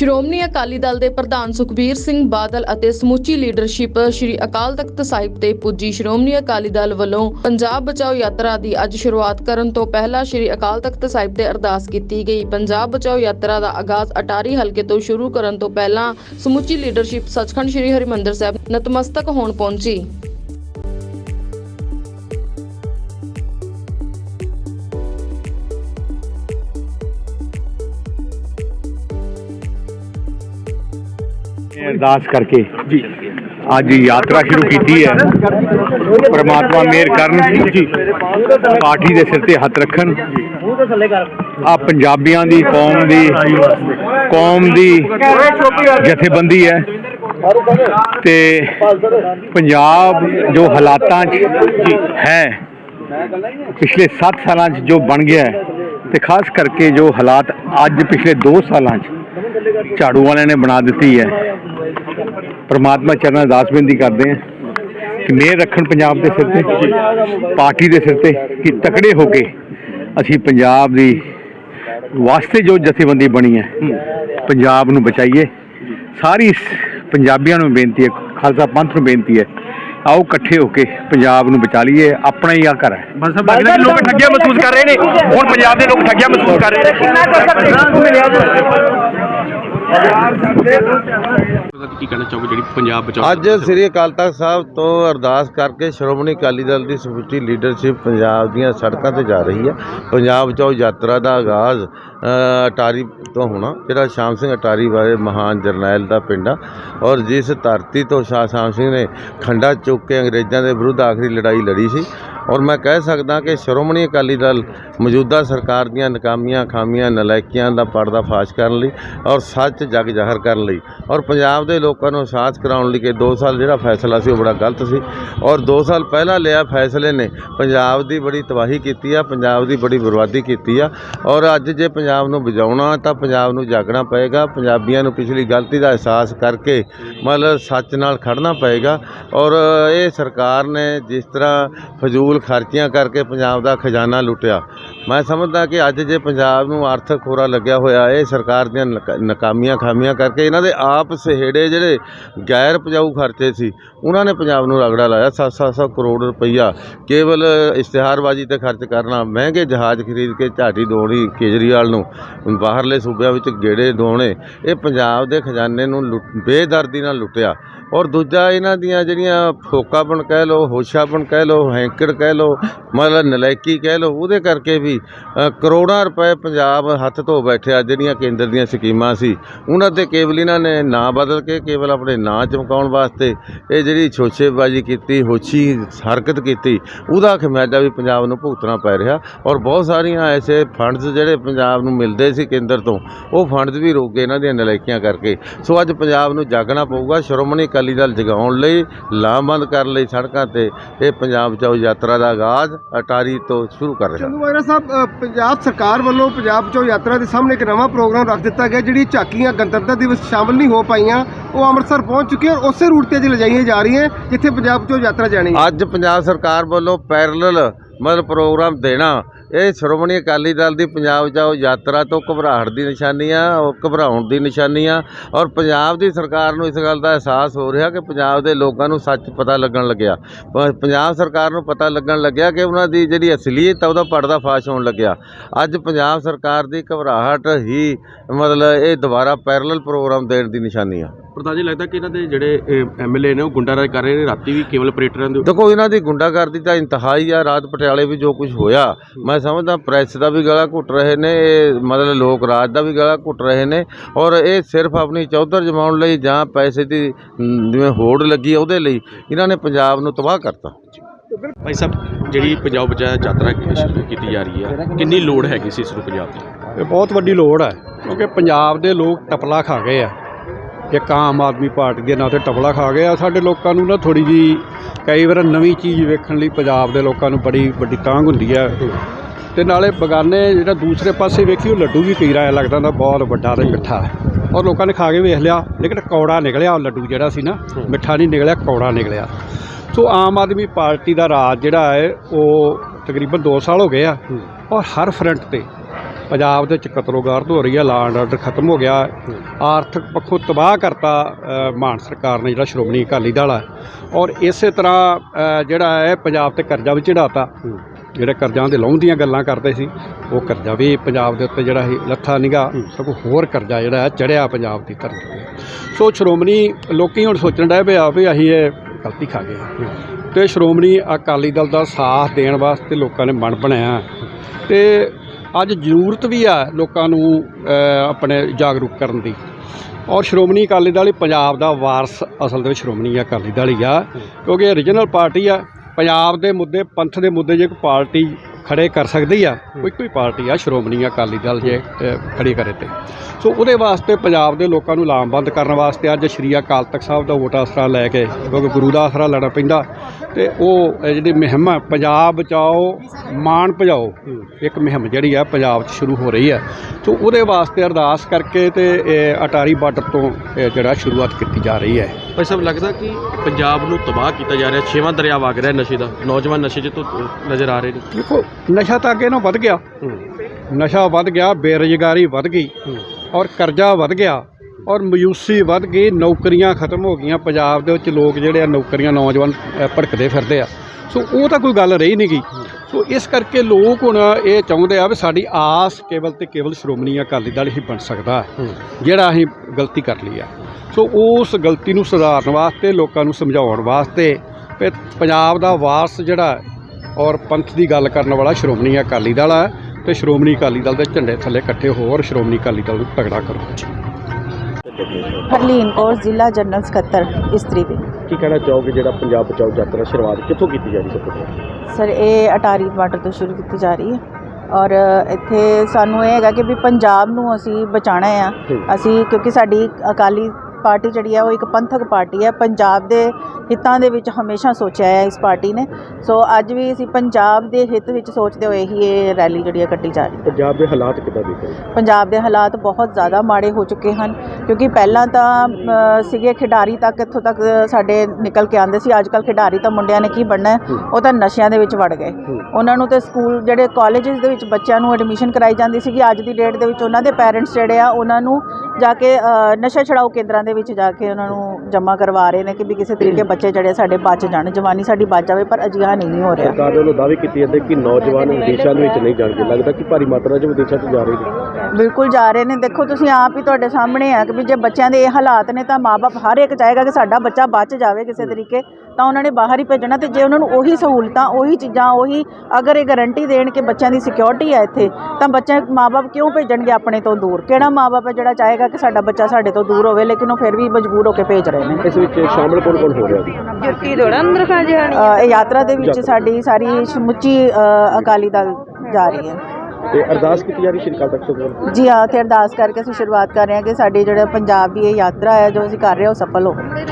ਸ਼੍ਰੋਮਣੀ ਅਕਾਲੀ ਦਲ ਦੇ ਪ੍ਰਧਾਨ ਸੁਖਬੀਰ ਸਿੰਘ ਬਾਦਲ ਅਤੇ ਸਮੁੱਚੀ ਲੀਡਰਸ਼ਿਪ ਸ੍ਰੀ ਅਕਾਲ ਤਖਤ ਸਾਹਿਬ ਤੇ ਪੁੱਜੀ ਸ਼੍ਰੋਮਣੀ ਅਕਾਲੀ ਦਲ ਵੱਲੋਂ ਪੰਜਾਬ ਬਚਾਓ ਯਾਤਰਾ ਦੀ ਅੱਜ ਸ਼ੁਰੂਆਤ ਕਰਨ ਤੋਂ ਪਹਿਲਾਂ ਸ੍ਰੀ ਅਕਾਲ ਤਖਤ ਸਾਹਿਬ ਤੇ ਅਰਦਾਸ ਕੀਤੀ ਗਈ। ਪੰਜਾਬ ਬਚਾਓ ਯਾਤਰਾ ਦਾ ਆਗਾਜ਼ ਅਟਾਰੀ ਹਲਕੇ ਤੋਂ ਸ਼ੁਰੂ ਕਰਨ ਤੋਂ ਪਹਿਲਾਂ ਸਮੁੱਚੀ ਲੀਡਰਸ਼ਿਪ ਸੱਚਖੰਡ ਸ੍ਰੀ ਹਰਿਮੰਦਰ ਸਾਹਿਬ ਨਤਮਸਤਕ ਹੋਣ ਪਹੁੰਚੀ। ਅਰਦਾਸ ਕਰਕੇ ਜੀ। ਅੱਜ ਯਾਤਰਾ ਸ਼ੁਰੂ ਕੀਤੀ ਹੈ। ਪ੍ਰਮਾਤਮਾ ਮਿਹਰ ਕਰਨ। ਜੀ। ਪਾਰਟੀ ਦੇ ਸਿਰ ਤੇ ਹੱਥ ਰੱਖਣ। ਆ ਪੰਜਾਬੀਆਂ ਦੀ ਕੌਮ ਦੀ ਕੌਮ ਦੀ ਜਥੇਬੰਦੀ ਹੈ। ਤੇ ਪੰਜਾਬ ਜੋ ਹਾਲਾਤਾਂ 'ਚ ਹੈ ਪਿਛਲੇ 7 ਸਾਲਾਂ 'ਚ ਜੋ ਬਣ ਗਿਆ ਹੈ ਤੇ ਖਾਸ ਕਰਕੇ ਜੋ ਹਾਲਾਤ ਅੱਜ ਪਿਛਲੇ 2 ਸਾਲਾਂ 'ਚ ਝਾੜੂ ਵਾਲਿਆਂ ਨੇ ਬਣਾ ਦਿੱਤੀ ਹੈ। ਪ੍ਰਮਾਤਮਾ ਚਰਨਾਂ ਅਰਦਾਸ ਬੇਨਤੀ ਕਰਦੇ ਹਾਂ। ਕਿ ਮਿਹਰ ਰੱਖਣ ਪੰਜਾਬ ਦੇ ਸਿਰ ਤੇ, ਪਾਰਟੀ ਦੇ ਸਿਰ ਤੇ, ਕਿ ਤਕੜੇ ਹੋ ਕੇ ਅਸੀਂ ਪੰਜਾਬ ਦੀ ਵਾਸਤੇ ਜੋ ਜਥੇਬੰਦੀ ਬਣੀ ਹੈ, ਪੰਜਾਬ ਨੂੰ ਬਚਾਈਏ। ਸਾਰੀ ਪੰਜਾਬੀਆਂ ਨੂੰ ਬੇਨਤੀ ਹੈ, ਖਾਲਸਾ ਪੰਥ ਨੂੰ ਬੇਨਤੀ ਹੈ, ਆਓ ਇਕੱਠੇ ਹੋ ਕੇ ਪੰਜਾਬ ਨੂੰ ਬਚਾ ਲਈਏ, ਆਪਣਾ ਹੀ ਆ ਘਰ ਹੈ। ਬਸ ਸਭ ਲੋਕ ਠੱਗਿਆ ਮਹਿਸੂਸ ਕਰ ਰਹੇ ਨੇ, ਹੁਣ ਪੰਜਾਬ ਦੇ ਲੋਕ ਠੱਗਿਆ ਮਹਿਸੂਸ ਕਰ ਰਹੇ ਨੇ। ਕੀ ਕਹਿਣਾ ਚਾਹੋਗੇ ਜਿਹੜੀ ਪੰਜਾਬ ਬਚਾਓ ਅੱਜ ਸ੍ਰੀ ਅਕਾਲ ਤਖਤ ਸਾਹਿਬ ਤੋਂ ਅਰਦਾਸ ਕਰਕੇ ਸ਼੍ਰੋਮਣੀ ਅਕਾਲੀ ਦਲ ਦੀ ਸਮੁੱਚੀ ਲੀਡਰਸ਼ਿਪ ਪੰਜਾਬ ਦੀਆਂ ਸੜਕਾਂ ਤੇ ਜਾ ਰਹੀ ਹੈ। ਪੰਜਾਬ ਚੋਂ ਯਾਤਰਾ ਦਾ ਆਗਾਜ਼ ਅ, ਅਟਾਰੀ ਤੋਂ ਹੋਣਾ ਜਿਹੜਾ ਸ਼ਾਮ ਸਿੰਘ ਅਟਾਰੀ ਵਾਲੇ ਮਹਾਨ ਜਰਨੈਲ ਦਾ ਪਿੰਡ ਆ। ਔਰ ਜਿਸ ਧਰਤੀ ਤੋਂ ਸ਼ਾਹ ਸ਼ਾਮ ਸਿੰਘ ਨੇ ਖੰਡਾ ਚੁੱਕ ਕੇ ਅੰਗਰੇਜ਼ਾਂ ਦੇ ਵਿਰੁੱਧ ਆਖਰੀ ਲੜਾਈ ਲੜੀ ਸੀ ਔਰ ਮੈਂ ਕਹਿ ਸਕਦਾ ਕਿ ਸ਼੍ਰੋਮਣੀ ਅਕਾਲੀ ਦਲ ਮੌਜੂਦਾ ਸਰਕਾਰ ਦੀਆਂ ਨਕਾਮੀਆਂ, ਖਾਮੀਆਂ, ਨਲਾਇਕੀਆਂ ਦਾ ਪਰਦਾ ਫਾਸ਼ ਕਰਨ ਲਈ ਔਰ ਸੱਚ ਜਗ ਜ਼ਾਹਰ ਕਰਨ ਲਈ ਔਰ ਪੰਜਾਬ ਦੇ ਲੋਕਾਂ ਨੂੰ ਅਹਿਸਾਸ ਕਰਾਉਣ ਲਈ ਕਿ 2 ਸਾਲ ਜਿਹੜਾ ਫੈਸਲਾ ਸੀ ਉਹ ਬੜਾ ਗਲਤ ਸੀ ਔਰ 2 ਸਾਲ ਪਹਿਲਾਂ ਲਿਆ ਫੈਸਲੇ ਨੇ, ਪੰਜਾਬ ਦੀ ਬੜੀ ਤਬਾਹੀ ਕੀਤੀ ਆ, ਪੰਜਾਬ ਦੀ ਬੜੀ ਬਰਬਾਦੀ ਕੀਤੀ ਆ ਔਰ ਅੱਜ ਜੇ ਪੰਜਾਬ ਨੂੰ ਬਚਾਉਣਾ ਤਾਂ ਪੰਜਾਬ ਨੂੰ ਜਾਗਣਾ ਪਏਗਾ, ਪੰਜਾਬੀਆਂ ਨੂੰ ਪਿਛਲੀ ਗਲਤੀ ਦਾ ਅਹਿਸਾਸ ਕਰਕੇ ਮਤਲਬ ਸੱਚ ਨਾਲ ਖੜਨਾ ਪਏਗਾ ਔਰ ਇਹ ਸਰਕਾਰ ਨੇ ਜਿਸ ਤਰ੍ਹਾਂ ਫਜ਼ੂਲ ਖਰਚੀਆਂ ਕਰਕੇ ਪੰਜਾਬ ਦਾ ਖਜ਼ਾਨਾ ਲੁੱਟਿਆ। ਮੈਂ ਸਮਝਦਾ ਕਿ ਅੱਜ ਜੇ ਪੰਜਾਬ ਨੂੰ ਆਰਥਿਕ ਖੋਰਾ ਲੱਗਿਆ ਹੋਇਆ, ਇਹ ਸਰਕਾਰ ਦੀਆਂ ਨਕ- ਨਾਕਾਮੀਆਂ ਖਾਮੀਆਂ ਕਰਕੇ ਇਹਨਾਂ ਦੇ ਆਪ ਸਹੇੜੇ ਜਿਹੜੇ ਗੈਰ ਪਜਾਊ ਖਰਚੇ ਸੀ, ਉਹਨਾਂ ਨੇ ਪੰਜਾਬ ਨੂੰ ਰਗੜਾ ਲਾਇਆ 7-700 ਕਰੋੜ ਰੁਪਈਆ। ਕੇਵਲ ਇਸ਼ਤਿਹਾਰਬਾਜ਼ੀ ਤੇ ਖਰਚ ਕਰਨਾ, ਮਹਿੰਗੇ ਜਹਾਜ਼ ਖਰੀਦ ਕੇ ਝਾਟੀ ਦੋਣੀ ਕੇਜਰੀਵਾਲ ਨੂੰ, ਬਾਹਰਲੇ ਸੂਬਿਆਂ ਵਿੱਚ ਗੇੜੇ ਦੋਣੇ, ਇਹ ਪੰਜਾਬ ਦੇ ਖਜ਼ਾਨੇ ਨੂੰ ਲੁੱਟ- ਬੇਦਰਦੀ ਨਾਲ ਲੁੱਟਿਆ। ਔਰ ਦੂਜਾ ਇਹਨਾਂ ਦੀਆਂ ਜਿਹੜੀਆਂ ਫੋਕਾਪਣ ਕਹਿ ਲਓ ਹੋਸ਼ਾਪਣ ਕਹਿ ਲਓ, ਹੈਂਕੜ ਕਹਿ ਲਓ ਮਤਲਬ ਨਲਾਇਕੀ ਕਹਿ ਲਓ ਉਹਦੇ ਕਰਕੇ ਵੀ ਅ, ਕਰੋੜਾਂ ਰੁਪਏ ਪੰਜਾਬ ਹੱਥ ਧੋ ਬੈਠਿਆ ਜਿਹੜੀਆਂ ਕੇਂਦਰ ਦੀਆਂ ਸਕੀਮਾਂ ਸੀ। ਉਹਨਾਂ ਤੇ ਕੇਵਲ ਇਹਨਾਂ ਨੇ ਨਾਂ ਬਦਲ ਕੇ ਕੇਵਲ ਆਪਣੇ ਨਾਂ ਚਮਕਾਉਣ ਵਾਸਤੇ ਇਹ ਜਿਹੜੀ ਛੋਛੇਬਾਜ਼ੀ ਕੀਤੀ ਹੋਛੀ ਹਰਕਤ ਕੀਤੀ ਉਹਦਾ ਖਮਿਆਜਾ ਵੀ ਪੰਜਾਬ ਨੂੰ ਭੁਗਤਣਾ ਪੈ ਰਿਹਾ। ਔਰ ਬਹੁਤ ਸਾਰੀਆਂ ਐਸੇ ਫੰਡਸ ਜਿਹੜੇ ਪੰਜਾਬ ਨੂੰ ਮਿਲਦੇ ਸੀ ਕੇਂਦਰ ਤੋਂ ਉਹ ਫੰਡਸ ਵੀ ਰੋਕ ਗਏ ਇਹਨਾਂ ਦੀਆਂ ਨਲਾਇਕੀਆਂ ਕਰਕੇ। ਸੋ ਅੱਜ ਪੰਜਾਬ ਨੂੰ ਜਾਗਣਾ ਪਊਗਾ ਸ਼੍ਰੋਮਣੀ ਅਕਾਲੀ ਦਲ ਜਗਾਉਣ ਲਈ ਲਾਮਬੰਦ ਕਰਨ ਲਈ ਸੜਕਾਂ ਤੇ ਇਹ ਪੰਜਾਬ ਚਾਓ ਯਾਤਰਾ ਦਾ ਆਗਾਜ਼ ਅਟਾਰੀ ਤੋਂ ਸ਼ੁਰੂ ਕਰ ਰਿਹਾ। ਚੰਦੂ ਮਾਜਰਾ ਸਾਹਿਬ ਅ, ਪੰਜਾਬ ਸਰਕਾਰ ਵੱਲੋਂ ਪੰਜਾਬ ਚੋਂ ਯਾਤਰਾ ਦੇ ਸਾਹਮਣੇ ਇੱਕ ਨਵਾਂ ਪ੍ਰੋਗਰਾਮ ਰੱਖ ਦਿੱਤਾ ਗਿਆ ਜਿਹੜੀ ਝਾਕੀਆਂ ਗਣਤੰਤਰ ਦਿਵਸ ਸ਼ਾਮਲ ਨਹੀਂ ਹੋ ਪਾਈਆਂ ਉਹ ਅੰਮ੍ਰਿਤਸਰ ਪਹੁੰਚ ਚੁੱਕੀਆਂ ਔਰ ਉਸੇ ਰੂਟ ਤੇ ਅੱਜ ਲਿਜਾਈਆਂ ਜਾ ਰਹੀਆਂ ਜਿੱਥੇ ਪੰਜਾਬ ਚੋਂ ਯਾਤਰਾ ਜਾਣੀ ਹੈ। ਅੱਜ ਪੰਜਾਬ ਸਰਕਾਰ ਵੱਲੋਂ ਪੈਰਲਲ ਮਤਲਬ ਪ੍ਰੋਗਰਾਮ ਦੇਣਾ ਇਹ ਸ਼੍ਰੋਮਣੀ ਅਕਾਲੀ ਦਲ ਦੀ ਪੰਜਾਬ ਜਾਓ ਯਾਤਰਾ ਤੋਂ ਘਬਰਾਹਟ ਦੀ ਨਿਸ਼ਾਨੀ ਆ ਉਹ ਘਬਰਾਉਣ ਦੀ ਨਿਸ਼ਾਨੀ ਆ। ਔਰ ਪੰਜਾਬ ਦੀ ਸਰਕਾਰ ਨੂੰ ਇਸ ਗੱਲ ਦਾ ਅਹਿਸਾਸ ਹੋ ਰਿਹਾ ਕਿ ਪੰਜਾਬ ਦੇ ਲੋਕਾਂ ਨੂੰ ਸੱਚ ਪਤਾ ਲੱਗਣ ਲੱਗਿਆ। ਪੰਜਾਬ ਸਰਕਾਰ ਨੂੰ ਪਤਾ ਲੱਗਣ ਲੱਗਿਆ ਕਿ ਉਹਨਾਂ ਦੀ ਜਿਹੜੀ ਅਸਲੀਅਤ ਆ ਉਹਦਾ ਪਰਦਾ ਫਾਸ਼ ਹੋਣ ਲੱਗਿਆ। ਅੱਜ ਪੰਜਾਬ ਸਰਕਾਰ ਦੀ ਘਬਰਾਹਟ ਹੀ ਮਤਲਬ ਇਹ ਦੁਬਾਰਾ ਪੈਰਲਲ ਪ੍ਰੋਗਰਾਮ ਦੇਣ ਦੀ ਨਿਸ਼ਾਨੀ ਆ। ਪ੍ਰਧਾਨ ਜੀ ਲੱਗਦਾ ਕਿ ਇਹਨਾਂ ਦੇ ਜਿਹੜੇ ਐਮਐਲਏ ਨੇ ਉਹ ਗੁੰਡਾਰਾਜ ਕਰ ਰਹੇ ਨੇ ਰਾਤੀ ਵੀ ਕੇਵਲ ਆਪਰੇਟਰਾਂ ਦੇ ਦੇਖੋ ਇਹਨਾਂ ਦੀ ਗੁੰਡਾਗਰਦੀ ਤਾਂ ਇੰਤਹਾਈ ਆ ਰਾਤ ਪਟਿਆਲੇ ਵੀ ਜੋ ਕੁਝ ਹੋਇਆ ਮੈਂ ਸਮਝਦਾ ਪ੍ਰੈਸ ਦਾ ਵੀ ਗਲਾ ਘੁੱਟ ਰਹੇ ਨੇ ਇਹ ਮਤਲਬ ਲੋਕ ਰਾਜ ਦਾ ਵੀ ਗਲਾ ਘੁੱਟ ਰਹੇ ਨੇ ਔਰ ਇਹ ਸਿਰਫ ਆਪਣੀ ਚੌਧਰ ਜਮਾਉਣ ਲਈ ਜਾਂ ਪੈਸੇ ਦੀ ਜਿਵੇਂ ਹੋੜ ਲੱਗੀ ਉਹਦੇ ਲਈ ਇਹਨਾਂ ਨੇ ਪੰਜਾਬ ਨੂੰ ਤਬਾਹ ਕਰਤਾ। ਭਾਈ ਸਾਹਿਬ ਜਿਹੜੀ ਪੰਜਾਬ ਬਚਾਓ ਯਾਤਰਾ ਕੀਤੀ ਜਾ ਰਹੀ ਹੈ ਕਿੰਨੀ ਲੋੜ ਹੈਗੀ ਸੀ ਇਸ ਨੂੰ ਪੰਜਾਬ ਦੀ? ਇਹ ਬਹੁਤ ਵੱਡੀ ਲੋੜ ਹੈ ਕਿਉਂਕਿ ਪੰਜਾਬ ਦੇ ਲੋਕ ਟਪਲਾ ਖਾ ਗਏ ਆ। ਇੱਕ ਆਮ ਆਦਮੀ ਪਾਰਟੀ ਦੇ ਨਾਂ ਤੇ ਟਪਲਾ ਖਾ ਗਏ ਆ। ਸਾਡੇ ਲੋਕਾਂ ਨੂੰ ਨਾ ਥੋੜੀ ਜੀ ਕਈ ਵਾਰ ਨਵੀਂ ਚੀਜ਼ ਵੇਖਣ ਲਈ ਪੰਜਾਬ ਦੇ ਲੋਕਾਂ ਨੂੰ ਬੜੀ ਵੱਡੀ ਤਾਂਘ ਹੁੰਦੀ ਹੈ ਤੇ ਨਾਲੇ ਬਗਾਨੇ ਜਿਹੜਾ ਦੂਸਰੇ ਪਾਸੇ ਵੇਖੀ ਉਹ ਲੱਡੂ ਵੀ ਕਈ ਰਾਇਆ ਲੱਗਦਾ ਹੁੰਦਾ ਬਹੁਤ ਵੱਡਾ ਤੇ ਮਿੱਠਾ। ਔਰ ਲੋਕਾਂ ਨੇ ਖਾ ਕੇ ਵੇਖ ਲਿਆ ਲੇਕਿਨ ਕੌੜਾ ਨਿਕਲਿਆ ਉਹ ਲੱਡੂ ਜਿਹੜਾ ਸੀ ਨਾ ਮਿੱਠਾ ਨਹੀਂ ਨਿਕਲਿਆ ਕੌੜਾ ਨਿਕਲਿਆ। ਸੋ ਆਮ ਆਦਮੀ ਪਾਰਟੀ ਦਾ ਰਾਜ ਜਿਹੜਾ ਹੈ ਉਹ ਤਕਰੀਬਨ 2 ਸਾਲ ਹੋ ਗਏ ਆ। ਔਰ ਹਰ ਫਰੰਟ ਤੇ ਪੰਜਾਬ ਦੇ ਵਿੱਚ ਕਤਲੋਗਾਰਤ ਹੋ ਰਹੀ ਹੈ ਲਾ ਐਂਡ ਆਰਡਰ ਖਤਮ ਹੋ ਗਿਆ। ਆਰਥਿਕ ਪੱਖੋਂ ਤਬਾਹ ਕਰਤਾ ਮਾਨ ਸਰਕਾਰ ਨੇ ਜਿਹੜਾ ਸ਼੍ਰੋਮਣੀ ਅਕਾਲੀ ਦਲ ਹੈ ਔਰ ਇਸੇ ਤਰ੍ਹਾਂ ਜਿਹੜਾ ਹੈ ਪੰਜਾਬ ਤੇ ਕਰਜ਼ਾ ਵੀ ਚੜਾਤਾ ਜਿਹੜੇ ਕਰਜ਼ਾਂ ਦੇ ਲਾਉਣ ਦੀਆਂ ਗੱਲਾਂ ਕਰਦੇ ਸੀ ਉਹ ਕਰਜ਼ਾ ਵੀ ਪੰਜਾਬ ਦੇ ਉੱਤੇ ਜਿਹੜਾ ਸੀ ਲੱਥਾ ਨਿਗਾ ਸਗੋਂ ਹੋਰ ਕਰਜ਼ਾ ਜਿਹੜਾ ਹੈ ਚੜਿਆ ਪੰਜਾਬ ਦੀ ਧਰਤੀ ਤੇ। ਸੋ ਸ਼੍ਰੋਮਣੀ ਲੋਕੀ ਹੁਣ ਸੋਚਣ ਡਏ ਪਏ ਆ ਵੀ ਅਸੀਂ ਇਹ ਗਲਤੀ ਖਾ ਗਏ। ਤੇ ਸ਼੍ਰੋਮਣੀ ਅਕਾਲੀ ਦਲ ਦਾ ਸਾਥ ਦੇਣ ਵਾਸਤੇ ਲੋਕਾਂ ਨੇ ਮਨ ਬਣਾਇਆ। ਤੇ ਅੱਜ ਜ਼ਰੂਰਤ ਵੀ ਆ ਲੋਕਾਂ ਨੂੰ ਆਪਣੇ ਜਾਗਰੂਕ ਕਰਨ ਦੀ। ਔਰ ਸ਼੍ਰੋਮਣੀ ਅਕਾਲੀ ਦਲ ਪੰਜਾਬ ਦਾ ਵਾਰਸ ਅਸਲ ਦੇ ਵਿੱਚ ਸ਼੍ਰੋਮਣੀ ਅਕਾਲੀ ਦਲ ਹੀ ਆ। ਕਿਉਂਕਿ ਇਹ ਰੀਜਨਲ ਪਾਰਟੀ ਆ। ਪੰਜਾਬ ਦੇ ਮੁੱਦੇ ਪੰਥ ਦੇ ਮੁੱਦੇ ਜੇ ਇੱਕ ਪਾਰਟੀ ਖੜੇ ਕਰ ਸਕਦੀ ਆ। ਕੋਈ ਕੋਈ ਪਾਰਟੀ ਆ ਸ਼੍ਰੋਮਣੀ ਅਕਾਲੀ ਦਲ ਜੇ ਖੜੀ ਕਰੇ ਤੇ। ਸੋ ਉਹਦੇ ਵਾਸਤੇ ਪੰਜਾਬ ਦੇ ਲੋਕਾਂ ਨੂੰ ਲਾਮਬੰਦ ਕਰਨ ਵਾਸਤੇ ਅੱਜ ਸ਼੍ਰੀ ਅਕਾਲ ਤਖਤ ਸਾਹਿਬ ਦਾ ਵੋਟ ਆਸਰਾ ਲੈ ਕੇ ਕਿਉਂਕਿ ਗੁਰੂ ਦਾ ਆਸਰਾ ਲੈਣਾ ਪੈਂਦਾ। ਤੇ ਉਹ ਜਿਹੜੀ ਮੁਹਿੰਮ ਹੈ ਪੰਜਾਬ ਬਚਾਓ ਮਾਣ ਭਜਾਓ ਇੱਕ ਮੁਹਿੰਮ ਜਿਹੜੀ ਆ ਪੰਜਾਬ 'ਚ ਸ਼ੁਰੂ ਹੋ ਰਹੀ ਹੈ ਸੋ ਉਹਦੇ ਵਾਸਤੇ ਅਰਦਾਸ ਕਰਕੇ ਤੇ ਅਟਾਰੀ ਬਾਰਡਰ ਤੋਂ ਜਿਹੜਾ ਸ਼ੁਰੂਆਤ ਕੀਤੀ ਜਾ ਰਹੀ ਹੈ। ਭਾਈ ਸਾਹਿਬ ਲੱਗਦਾ ਕਿ ਪੰਜਾਬ ਨੂੰ ਤਬਾਹ ਕੀਤਾ ਜਾ ਰਿਹਾ ਛੇਵਾਂ ਦਰਿਆ ਵਗ ਰਿਹਾ ਨਸ਼ੇ ਦਾ ਨੌਜਵਾਨ ਨਸ਼ੇ 'ਚ ਤੋਂ ਨਜ਼ਰ ਆ ਰਹੇ ਨੇ। ਦੇਖੋ ਨਸ਼ਾ ਤਾਂ ਅੱਗੇ ਨਾਲੋਂ ਵੱਧ ਗਿਆ। ਨਸ਼ਾ ਵੱਧ ਗਿਆ ਬੇਰੁਜ਼ਗਾਰੀ ਵੱਧ ਗਈ ਔਰ ਕਰਜ਼ਾ ਵੱਧ ਗਿਆ ਔਰ ਮਯੂਸੀ ਵੱਧ ਗਈ ਨੌਕਰੀਆਂ ਖਤਮ ਹੋ ਗਈਆਂ। ਪੰਜਾਬ ਦੇ ਵਿੱਚ ਲੋਕ ਜਿਹੜੇ ਆ ਨੌਕਰੀਆਂ ਨੌਜਵਾਨ ਭੜਕਦੇ ਫਿਰਦੇ ਆ। ਸੋ ਉਹ ਤਾਂ ਕੋਈ ਗੱਲ ਰਹੀ ਨਹੀਂ ਗਈ ਸੋ ਇਸ ਕਰਕੇ ਲੋਕ ਹੁਣ ਇਹ ਚਾਹੁੰਦੇ ਆ ਵੀ ਸਾਡੀ ਆਸ ਕੇਵਲ ਤੇ ਕੇਵਲ ਸ਼੍ਰੋਮਣੀ ਅਕਾਲੀ ਦਲ ਹੀ ਬਣ ਸਕਦਾ ਜਿਹੜਾ ਅਸੀਂ ਗਲਤੀ ਕਰ ਲਈ ਆ। ਸੋ ਉਸ ਗਲਤੀ ਨੂੰ ਸੁਧਾਰਨ ਵਾਸਤੇ ਲੋਕਾਂ ਨੂੰ ਸਮਝਾਉਣ ਵਾਸਤੇ ਪੰਜਾਬ ਦਾ ਵਾਰਸ ਜਿਹੜਾ ਔਰ ਪੰਥ ਦੀ ਗੱਲ ਕਰਨ ਵਾਲਾ ਸ਼੍ਰੋਮਣੀ ਅਕਾਲੀ ਦਲ ਹੈ ਤੇ ਸ਼੍ਰੋਮਣੀ ਅਕਾਲੀ ਦਲ ਦੇ ਝੰਡੇ ਥੱਲੇ ਇਕੱਠੇ ਹੋ ਔਰ ਸ਼੍ਰੋਮਣੀ ਅਕਾਲੀ ਦਲ ਨੂੰ ਤਗੜਾ ਕਰੋ। ਹਰਲੀਨ ਕੌਰ ਜ਼ਿਲ੍ਹਾ ਜਨਰਲ ਸਕੱਤਰ ਇਸਤਰੀ ਵਿੰਗ। ਕੀ ਕਹਿਣਾ ਚਾਹੋਗੇ ਜਿਹੜਾ ਪੰਜਾਬ ਬਚਾਓ ਯਾਤਰਾ ਸ਼ੁਰੂਆਤ ਕਿੱਥੋਂ ਕੀਤੀ ਜਾ ਰਹੀ ਪਹਿਲਾਂ ਸਰ ਇਹ ਅਟਾਰੀ ਬਾਰਡਰ ਤੋਂ ਸ਼ੁਰੂ ਕੀਤੀ ਜਾ ਰਹੀ ਹੈ ਔਰ ਇੱਥੇ ਸਾਨੂੰ ਇਹ ਹੈਗਾ ਕਿ ਵੀ ਪੰਜਾਬ ਨੂੰ ਅਸੀਂ ਬਚਾਉਣਾ ਆ ਅਸੀਂ ਕਿਉਂਕਿ ਸਾਡੀ ਅਕਾਲੀ ਪਾਰਟੀ ਜਿਹੜੀ ਹੈ ਉਹ ਇੱਕ ਪੰਥਕ ਪਾਰਟੀ ਹੈ ਪੰਜਾਬ ਦੇ ਹਿੱਤਾਂ ਦੇ ਵਿੱਚ ਹਮੇਸ਼ਾ ਸੋਚਿਆ ਹੈ ਇਸ ਪਾਰਟੀ ਨੇ। ਸੋ ਅੱਜ ਵੀ ਅਸੀਂ ਪੰਜਾਬ ਦੇ ਹਿੱਤ ਵਿੱਚ ਸੋਚਦੇ ਹੋਏ ਹੀ ਇਹ ਰੈਲੀ ਜਿਹੜੀ ਹੈ ਕੱਢੀ ਜਾ ਰਹੀ ਹੈ। ਪੰਜਾਬ ਦੇ ਹਾਲਾਤ ਕਿੱਦਾਂ ਦੇਖ ਰਹੇ ਪੰਜਾਬ ਦੇ ਹਾਲਾਤ ਬਹੁਤ ਜ਼ਿਆਦਾ ਮਾੜੇ ਹੋ ਚੁੱਕੇ ਹਨ। ਕਿਉਂਕਿ ਪਹਿਲਾਂ ਤਾਂ ਸੀਗੇ ਖਿਡਾਰੀ ਤੱਕ ਇੱਥੋਂ ਤੱਕ ਸਾਡੇ ਨਿਕਲ ਕੇ ਆਉਂਦੇ ਸੀ। ਅੱਜ ਕੱਲ ਖਿਡਾਰੀ ਤਾਂ ਮੁੰਡਿਆਂ ਨੇ ਕੀ ਬਣਨਾ ਉਹ ਤਾਂ ਨਸ਼ਿਆਂ ਦੇ ਵਿੱਚ ਵੜ ਗਏ। ਉਹਨਾਂ ਨੂੰ ਤੇ ਸਕੂਲ ਜਿਹੜੇ ਕਾਲਜਸ ਦੇ ਵਿੱਚ ਬੱਚਿਆਂ ਨੂੰ ਐਡਮਿਸ਼ਨ ਕਰਾਈ ਜਾਂਦੀ ਸੀਗੀ। ਅੱਜ ਦੀ ਡੇਟ ਦੇ ਵਿੱਚ ਉਹਨਾਂ ਦੇ ਪੈਰੈਂਟਸ ਜਿਹੜੇ ਆ ਉਹਨਾਂ ਨੂੰ ਜਾ ਕੇ ਅ, ਨਸ਼ਾ ਛਡਾਓ ਕੇਂਦਰਾਂ ਦੇ ਵਿੱਚ ਜਾ ਕੇ ਉਹਨਾਂ ਨੂੰ ਜਮ੍ਹਾਂ ਕਰਵਾ ਰਹੇ ਨੇ ਕਿ ਵੀ ਕਿਸੇ ਤਰੀਕੇ ਬੱਚੇ ਜਿਹੜੇ ਸਾਡੇ ਬਚ ਜਾਣ। ਜਵਾਨੀ ਸਾਡੀ ਬਚ ਜਾਵੇ ਪਰ ਅਜਿਹਾ ਨਹੀਂ ਹੋ ਰਿਹਾ। ਸਰਕਾਰ ਵੱਲੋਂ ਦਾਅਵੇ ਕੀਤੇ ਜਾਂਦੇ ਕਿ ਨੌਜਵਾਨ ਵਿਦੇਸ਼ਾਂ ਦੇ ਵਿੱਚ ਨਹੀਂ ਜਾਣਗੇ। ਲੱਗਦਾ ਕਿ ਭਾਰੀ ਮਾਤਰਾ 'ਚ ਵਿਦੇਸ਼ਾਂ 'ਚ ਜਾ ਰਹੇ ਨੇ। ਬਿਲਕੁਲ ਜਾ ਰਹੇ ਨੇ। ਦੇਖੋ ਤੁਸੀਂ ਆਪ ਹੀ ਤੁਹਾਡੇ ਸਾਹਮਣੇ ਆ ਕਿ ਵੀ ਜੇ ਬੱਚਿਆਂ ਦੇ ਇਹ ਹਾਲਾਤ ਨੇ ਤਾਂ ਮਾਪੇ ਹਰ ਇੱਕ ਚਾਹੇਗਾ ਕਿ ਸਾਡਾ ਬੱਚਾ ਬਚ ਜਾਵੇ ਕਿਸੇ ਤਰੀਕੇ ਤਾਂ ਉਹਨਾਂ ਨੇ ਬਾਹਰ ਹੀ ਭੇਜਣਾ ਤੇ ਜੇ ਉਹਨਾਂ ਨੂੰ ਉਹੀ ਸਹੂਲਤਾਂ ਉਹੀ ਚੀਜ਼ਾਂ ਉਹੀ ਅਗਰ ਇਹ ਗਾਰੰਟੀ ਦੇਣ ਕਿ ਬੱਚਿਆਂ ਦੀ ਸਿਕਿਉਰਿਟੀ ਹੈ ਇੱਥੇ ਤਾਂ ਬੱਚੇ ਮਾਪੇ ਕਿਉਂ ਭੇਜਣਗੇ ਆਪਣੇ ਤੋਂ ਦੂਰ? ਕਿਹੜਾ ਮਾਪੇ ਹੈ ਜਿਹੜਾ ਚਾਹੇਗਾ ਕਿ ਸਾਡਾ ਬੱਚਾ ਸਾਡੇ ਤੋਂ ਦੂਰ ਹੋਵੇ ਲੇਕਿਨ ਉਹ ਫਿਰ ਵੀ ਮਜਬੂਰ ਹੋ ਕੇ ਭੇਜ ਰਹੇ ਨੇ। ਇਸ ਵਿੱਚ ਸ਼ਾਮਲ ਕੌਣ ਕੌਣ ਹੋ ਰਿਹਾ ਜੀ? ਅ, ਇਹ ਯਾਤਰਾ ਦੇ ਵਿੱਚ ਸਾਡੀ ਸਾਰੀ ਸਮੁੱਚੀ ਅਕਾਲੀ ਦਲ ਜਾ ਰਹੀ ਹੈ। ਤੇ ਅਰਦਾਸ ਕੀਤੀ ਜਾ ਰਹੀ ਸ਼੍ਰੀ ਅਕਾਲ ਤਖਤ ਸਾਹਿਬ ਜੀ ਹਾਂ ਤੇ ਅਰਦਾਸ ਕਰਕੇ ਅਸੀਂ ਸ਼ੁਰੂਆਤ ਕਰ ਰਹੇ ਹਾਂ ਕਿ ਸਾਡੀ ਜਿਹੜਾ ਪੰਜਾਬ ਦੀ ਇਹ ਯਾਤਰਾ ਹੈ ਜੋ ਅਸੀਂ ਕਰ ਰਹੇ ਹਾਂ ਉਹ ਸਫਲ ਹੋਵੇ